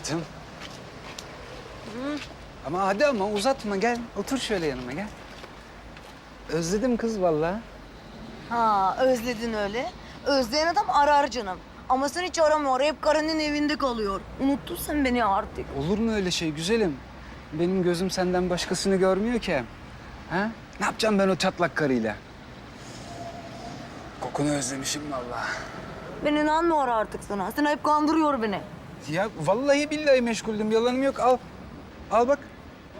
Hayatım. Ama hadi ama uzatma gel. Otur şöyle yanıma gel. Özledim kız vallahi. Ha özledin öyle. Özleyen adam arar canım. Ama sen hiç aramıyor. Hep karının evinde kalıyor. Unuttun sen beni artık. Olur mu öyle şey güzelim? Benim gözüm senden başkasını görmüyor ki. Ha? Ne yapacağım ben o çatlak karıyla? Kokunu özlemişim vallahi. Ben inanmıyor artık sana. Sen hep kandırıyor beni. Ya vallahi billahi meşguldüm. Yalanım yok. Al. Al bak.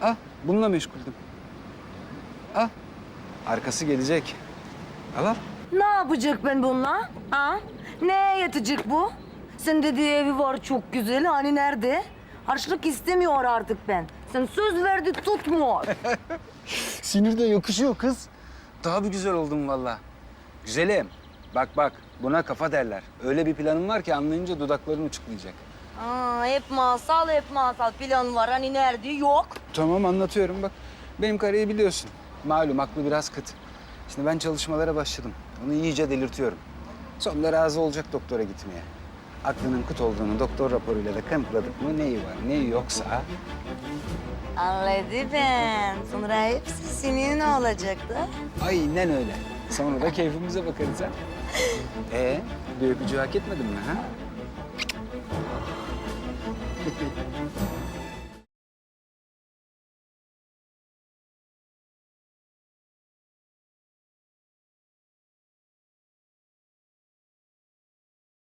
Al. Bununla meşguldüm. Al. Arkası gelecek. Al al. Ne yapacak ben bununla? Ha? Neye yetecek bu? Sen dediği evi var çok güzel. Hani nerede? Harçlık istemiyor artık ben. Sen söz verdi tutmuyor. Sinir de yakışıyor kız. Daha bir güzel oldum vallahi. Güzelim. Bak bak buna kafa derler. Öyle bir planım var ki anlayınca dudakların uçuklayacak. Aa, hep masal hep masal. Plan var hani nerede? Yok. Tamam anlatıyorum bak. Benim karıyı biliyorsun. Malum aklı biraz kıt. Şimdi ben çalışmalara başladım. Onu iyice delirtiyorum. Sonunda razı olacak doktora gitmeye. Aklının kıt olduğunu doktor raporuyla da kanıtladık mı neyi var neyi yoksa Anladım ben. Sonra hepsi senin olacaktı. aynen öyle. Sonra da keyfimize bakarız ha. Ee, bir öpücüğü hak etmedin mi ha?